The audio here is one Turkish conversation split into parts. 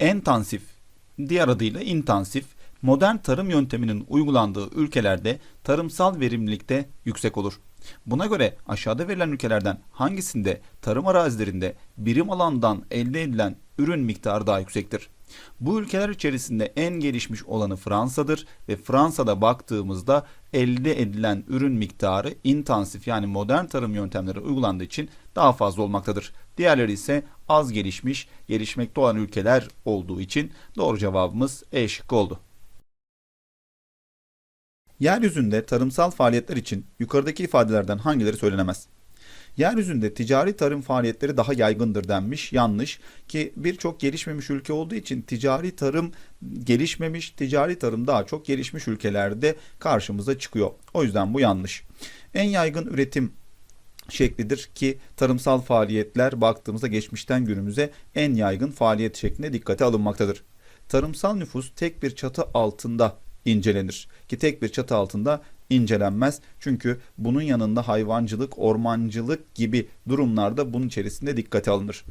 Entansif, diğer adıyla intensif, modern tarım yönteminin uygulandığı ülkelerde tarımsal verimlilikte yüksek olur. Buna göre aşağıda verilen ülkelerden hangisinde tarım arazilerinde birim alandan elde edilen ürün miktarı daha yüksektir? Bu ülkeler içerisinde en gelişmiş olanı Fransa'dır ve Fransa'da baktığımızda elde edilen ürün miktarı intensif yani modern tarım yöntemleri uygulandığı için daha fazla olmaktadır. Diğerleri ise az gelişmiş, gelişmekte olan ülkeler olduğu için doğru cevabımız E şıkkı oldu. Yeryüzünde tarımsal faaliyetler için yukarıdaki ifadelerden hangileri söylenemez? Yeryüzünde ticari tarım faaliyetleri daha yaygındır denmiş. Yanlış ki birçok gelişmemiş ülke olduğu için ticari tarım gelişmemiş, ticari tarım daha çok gelişmiş ülkelerde karşımıza çıkıyor. O yüzden bu yanlış. En yaygın üretim şeklidir ki tarımsal faaliyetler baktığımızda geçmişten günümüze en yaygın faaliyet şeklinde dikkate alınmaktadır. Tarımsal nüfus tek bir çatı altında incelenir ki tek bir çatı altında incelenmez. Çünkü bunun yanında hayvancılık, ormancılık gibi durumlarda bunun içerisinde dikkate alınır.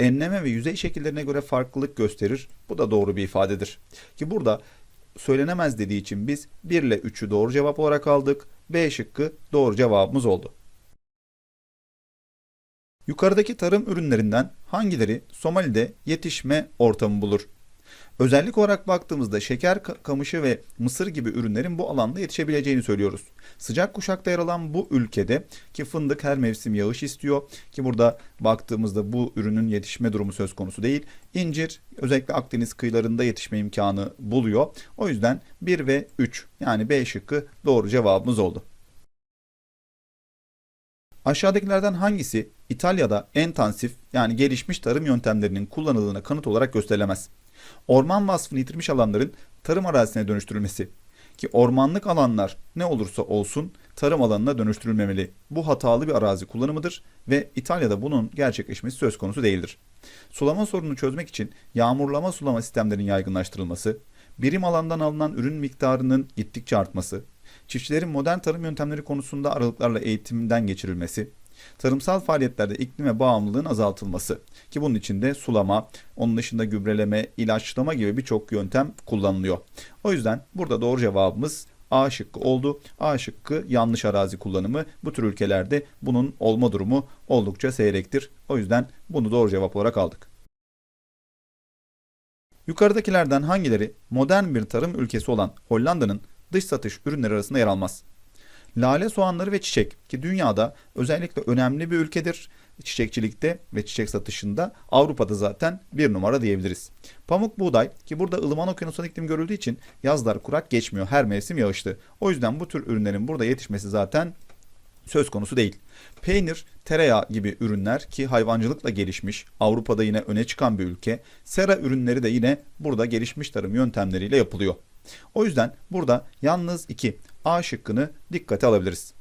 Enleme ve yüzey şekillerine göre farklılık gösterir. Bu da doğru bir ifadedir. Ki burada söylenemez dediği için biz 1 ile 3'ü doğru cevap olarak aldık. B şıkkı doğru cevabımız oldu. Yukarıdaki tarım ürünlerinden hangileri Somali'de yetişme ortamı bulur? Özellik olarak baktığımızda şeker ka- kamışı ve mısır gibi ürünlerin bu alanda yetişebileceğini söylüyoruz. Sıcak kuşakta yer alan bu ülkede ki fındık her mevsim yağış istiyor ki burada baktığımızda bu ürünün yetişme durumu söz konusu değil. İncir özellikle Akdeniz kıyılarında yetişme imkanı buluyor. O yüzden 1 ve 3 yani B şıkkı doğru cevabımız oldu. Aşağıdakilerden hangisi İtalya'da intensif yani gelişmiş tarım yöntemlerinin kullanıldığına kanıt olarak gösterilemez? Orman vasfını yitirmiş alanların tarım arazisine dönüştürülmesi. Ki ormanlık alanlar ne olursa olsun tarım alanına dönüştürülmemeli. Bu hatalı bir arazi kullanımıdır ve İtalya'da bunun gerçekleşmesi söz konusu değildir. Sulama sorununu çözmek için yağmurlama sulama sistemlerinin yaygınlaştırılması, birim alandan alınan ürün miktarının gittikçe artması, çiftçilerin modern tarım yöntemleri konusunda aralıklarla eğitimden geçirilmesi, tarımsal faaliyetlerde iklime bağımlılığın azaltılması ki bunun içinde sulama, onun dışında gübreleme, ilaçlama gibi birçok yöntem kullanılıyor. O yüzden burada doğru cevabımız A şıkkı oldu. A şıkkı yanlış arazi kullanımı. Bu tür ülkelerde bunun olma durumu oldukça seyrektir. O yüzden bunu doğru cevap olarak aldık. Yukarıdakilerden hangileri modern bir tarım ülkesi olan Hollanda'nın dış satış ürünleri arasında yer almaz? Lale soğanları ve çiçek ki dünyada özellikle önemli bir ülkedir çiçekçilikte ve çiçek satışında Avrupa'da zaten bir numara diyebiliriz. Pamuk buğday ki burada ılıman okyanusal iklim görüldüğü için yazlar kurak geçmiyor her mevsim yağışlı. O yüzden bu tür ürünlerin burada yetişmesi zaten söz konusu değil. Peynir, tereyağı gibi ürünler ki hayvancılıkla gelişmiş, Avrupa'da yine öne çıkan bir ülke. Sera ürünleri de yine burada gelişmiş tarım yöntemleriyle yapılıyor. O yüzden burada yalnız 2 A şıkkını dikkate alabiliriz.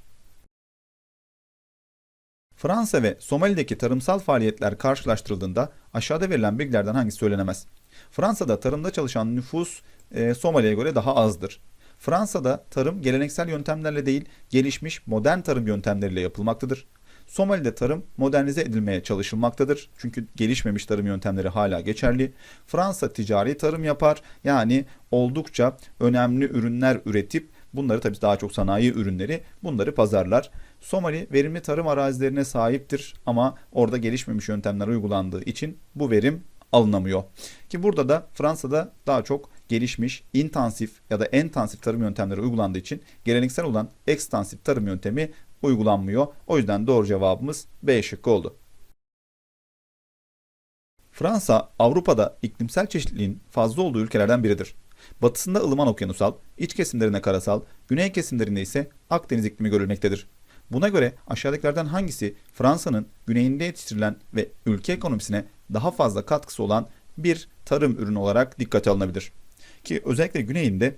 Fransa ve Somali'deki tarımsal faaliyetler karşılaştırıldığında aşağıda verilen bilgilerden hangisi söylenemez? Fransa'da tarımda çalışan nüfus e, Somali'ye göre daha azdır. Fransa'da tarım geleneksel yöntemlerle değil, gelişmiş modern tarım yöntemleriyle yapılmaktadır. Somali'de tarım modernize edilmeye çalışılmaktadır. Çünkü gelişmemiş tarım yöntemleri hala geçerli. Fransa ticari tarım yapar. Yani oldukça önemli ürünler üretip bunları tabii daha çok sanayi ürünleri bunları pazarlar. Somali verimli tarım arazilerine sahiptir ama orada gelişmemiş yöntemler uygulandığı için bu verim alınamıyor. Ki burada da Fransa'da daha çok gelişmiş intensif ya da entensif tarım yöntemleri uygulandığı için geleneksel olan ekstansif tarım yöntemi uygulanmıyor. O yüzden doğru cevabımız B şıkkı oldu. Fransa, Avrupa'da iklimsel çeşitliliğin fazla olduğu ülkelerden biridir. Batısında ılıman okyanusal, iç kesimlerinde karasal, güney kesimlerinde ise Akdeniz iklimi görülmektedir. Buna göre aşağıdakilerden hangisi Fransa'nın güneyinde yetiştirilen ve ülke ekonomisine daha fazla katkısı olan bir tarım ürünü olarak dikkate alınabilir? Ki özellikle güneyinde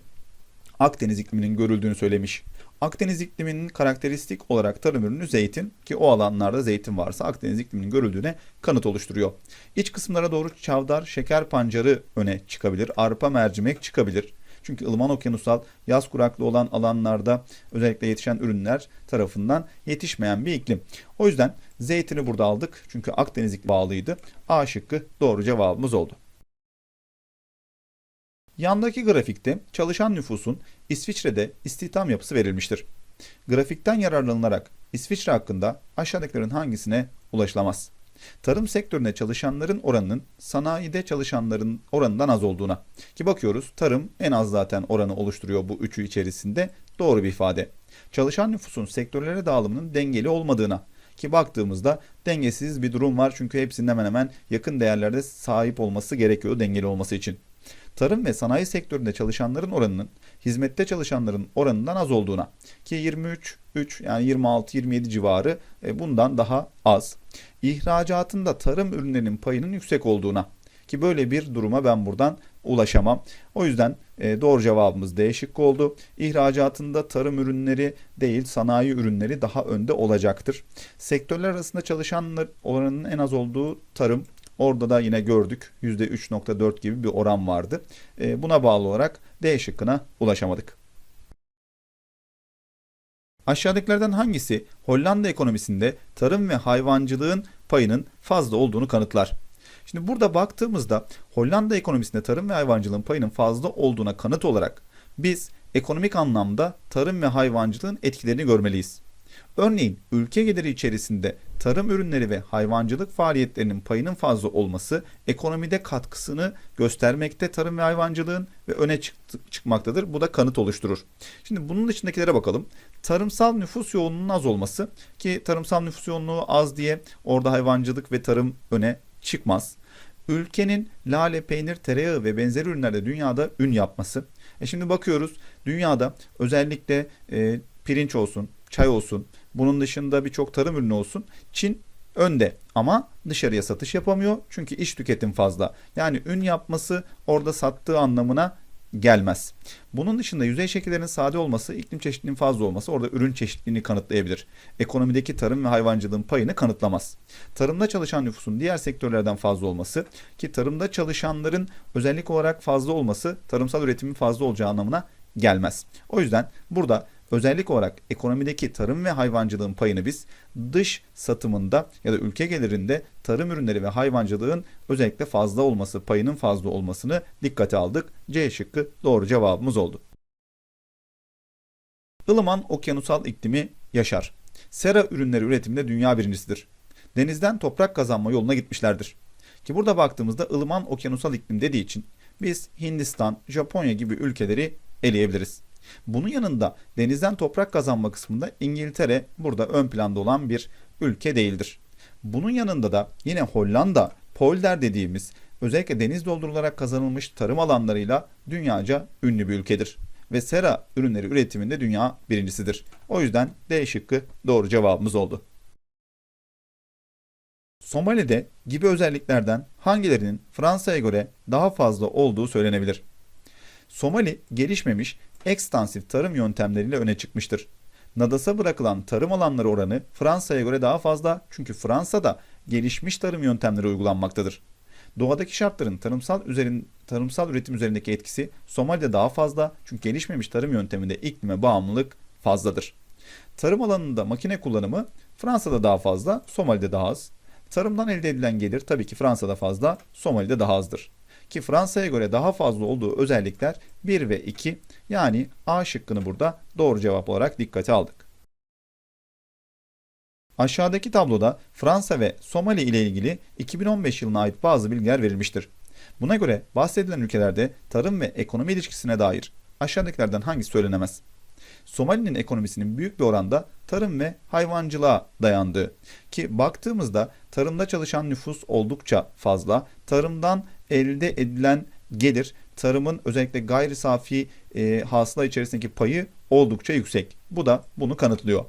Akdeniz ikliminin görüldüğünü söylemiş. Akdeniz ikliminin karakteristik olarak tarım ürünü zeytin ki o alanlarda zeytin varsa Akdeniz ikliminin görüldüğüne kanıt oluşturuyor. İç kısımlara doğru çavdar, şeker pancarı öne çıkabilir, arpa mercimek çıkabilir. Çünkü ılıman okyanusal yaz kuraklı olan alanlarda özellikle yetişen ürünler tarafından yetişmeyen bir iklim. O yüzden zeytini burada aldık çünkü Akdeniz iklimi bağlıydı. A şıkkı doğru cevabımız oldu. Yandaki grafikte çalışan nüfusun İsviçre'de istihdam yapısı verilmiştir. Grafikten yararlanılarak İsviçre hakkında aşağıdakilerin hangisine ulaşılamaz? Tarım sektöründe çalışanların oranının sanayide çalışanların oranından az olduğuna. Ki bakıyoruz tarım en az zaten oranı oluşturuyor bu üçü içerisinde. Doğru bir ifade. Çalışan nüfusun sektörlere dağılımının dengeli olmadığına. Ki baktığımızda dengesiz bir durum var çünkü hepsinin hemen hemen yakın değerlerde sahip olması gerekiyor dengeli olması için. Tarım ve sanayi sektöründe çalışanların oranının hizmette çalışanların oranından az olduğuna ki 23 3 yani 26 27 civarı e, bundan daha az. İhracatında tarım ürünlerinin payının yüksek olduğuna ki böyle bir duruma ben buradan ulaşamam. O yüzden e, doğru cevabımız D şıkkı oldu. İhracatında tarım ürünleri değil sanayi ürünleri daha önde olacaktır. Sektörler arasında çalışanlar oranının en az olduğu tarım. Orada da yine gördük %3.4 gibi bir oran vardı. E, buna bağlı olarak D şıkkına ulaşamadık. Aşağıdakilerden hangisi Hollanda ekonomisinde tarım ve hayvancılığın payının fazla olduğunu kanıtlar? Şimdi burada baktığımızda Hollanda ekonomisinde tarım ve hayvancılığın payının fazla olduğuna kanıt olarak biz ekonomik anlamda tarım ve hayvancılığın etkilerini görmeliyiz. Örneğin ülke geliri içerisinde tarım ürünleri ve hayvancılık faaliyetlerinin payının fazla olması ekonomide katkısını göstermekte tarım ve hayvancılığın ve öne çıktı, çıkmaktadır. Bu da kanıt oluşturur. Şimdi bunun dışındakilere bakalım. Tarımsal nüfus yoğunluğunun az olması ki tarımsal nüfus yoğunluğu az diye orada hayvancılık ve tarım öne çıkmaz. Ülkenin lale, peynir, tereyağı ve benzeri ürünlerde dünyada ün yapması. E şimdi bakıyoruz dünyada özellikle e, pirinç olsun, çay olsun, bunun dışında birçok tarım ürünü olsun. Çin önde ama dışarıya satış yapamıyor çünkü iç tüketim fazla. Yani ün yapması orada sattığı anlamına gelmez. Bunun dışında yüzey şekillerinin sade olması, iklim çeşitliliğinin fazla olması orada ürün çeşitliliğini kanıtlayabilir. Ekonomideki tarım ve hayvancılığın payını kanıtlamaz. Tarımda çalışan nüfusun diğer sektörlerden fazla olması ki tarımda çalışanların özellik olarak fazla olması tarımsal üretimin fazla olacağı anlamına gelmez. O yüzden burada özellik olarak ekonomideki tarım ve hayvancılığın payını biz dış satımında ya da ülke gelirinde tarım ürünleri ve hayvancılığın özellikle fazla olması, payının fazla olmasını dikkate aldık. C şıkkı doğru cevabımız oldu. Ilıman okyanusal iklimi yaşar. Sera ürünleri üretiminde dünya birincisidir. Denizden toprak kazanma yoluna gitmişlerdir. Ki burada baktığımızda ılıman okyanusal iklim dediği için biz Hindistan, Japonya gibi ülkeleri eleyebiliriz. Bunun yanında denizden toprak kazanma kısmında İngiltere burada ön planda olan bir ülke değildir. Bunun yanında da yine Hollanda, polder dediğimiz özellikle deniz doldurularak kazanılmış tarım alanlarıyla dünyaca ünlü bir ülkedir. Ve sera ürünleri üretiminde dünya birincisidir. O yüzden D şıkkı doğru cevabımız oldu. Somali'de gibi özelliklerden hangilerinin Fransa'ya göre daha fazla olduğu söylenebilir? Somali gelişmemiş ekstansif tarım yöntemleriyle öne çıkmıştır. Nadas'a bırakılan tarım alanları oranı Fransa'ya göre daha fazla çünkü Fransa'da gelişmiş tarım yöntemleri uygulanmaktadır. Doğadaki şartların tarımsal üzerin, tarımsal üretim üzerindeki etkisi Somali'de daha fazla çünkü gelişmemiş tarım yönteminde iklime bağımlılık fazladır. Tarım alanında makine kullanımı Fransa'da daha fazla, Somali'de daha az. Tarımdan elde edilen gelir tabii ki Fransa'da fazla, Somali'de daha azdır. Ki Fransa'ya göre daha fazla olduğu özellikler 1 ve 2 yani A şıkkını burada doğru cevap olarak dikkate aldık. Aşağıdaki tabloda Fransa ve Somali ile ilgili 2015 yılına ait bazı bilgiler verilmiştir. Buna göre bahsedilen ülkelerde tarım ve ekonomi ilişkisine dair aşağıdakilerden hangisi söylenemez? Somali'nin ekonomisinin büyük bir oranda tarım ve hayvancılığa dayandığı ki baktığımızda tarımda çalışan nüfus oldukça fazla. Tarımdan elde edilen gelir tarımın özellikle gayri safi e, hasıla içerisindeki payı oldukça yüksek. Bu da bunu kanıtlıyor.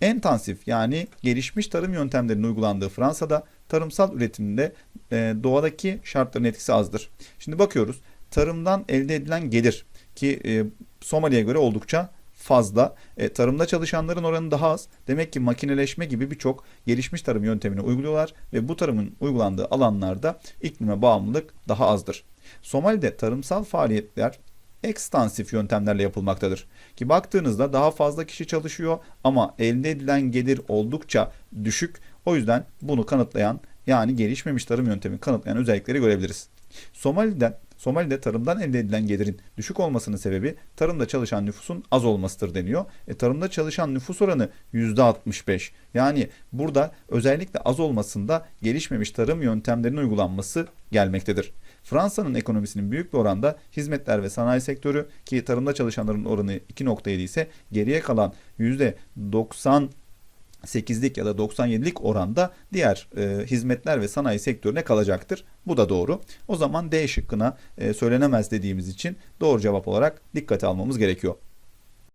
Entansif yani gelişmiş tarım yöntemlerinin uygulandığı Fransa'da tarımsal üretimde e, doğadaki şartların etkisi azdır. Şimdi bakıyoruz tarımdan elde edilen gelir ki e, Somali'ye göre oldukça fazla. E, tarımda çalışanların oranı daha az. Demek ki makineleşme gibi birçok gelişmiş tarım yöntemini uyguluyorlar ve bu tarımın uygulandığı alanlarda iklime bağımlılık daha azdır. Somali'de tarımsal faaliyetler ekstansif yöntemlerle yapılmaktadır. Ki baktığınızda daha fazla kişi çalışıyor ama elde edilen gelir oldukça düşük. O yüzden bunu kanıtlayan yani gelişmemiş tarım yöntemini kanıtlayan özellikleri görebiliriz. Somali'den Somali'de tarımdan elde edilen gelirin düşük olmasının sebebi tarımda çalışan nüfusun az olmasıdır deniyor. E, tarımda çalışan nüfus oranı %65. Yani burada özellikle az olmasında gelişmemiş tarım yöntemlerinin uygulanması gelmektedir. Fransa'nın ekonomisinin büyük bir oranda hizmetler ve sanayi sektörü ki tarımda çalışanların oranı 2.7 ise geriye kalan %90 8'lik ya da 97'lik oranda diğer e, hizmetler ve sanayi sektörüne kalacaktır. Bu da doğru. O zaman D şıkkına e, söylenemez dediğimiz için doğru cevap olarak dikkate almamız gerekiyor.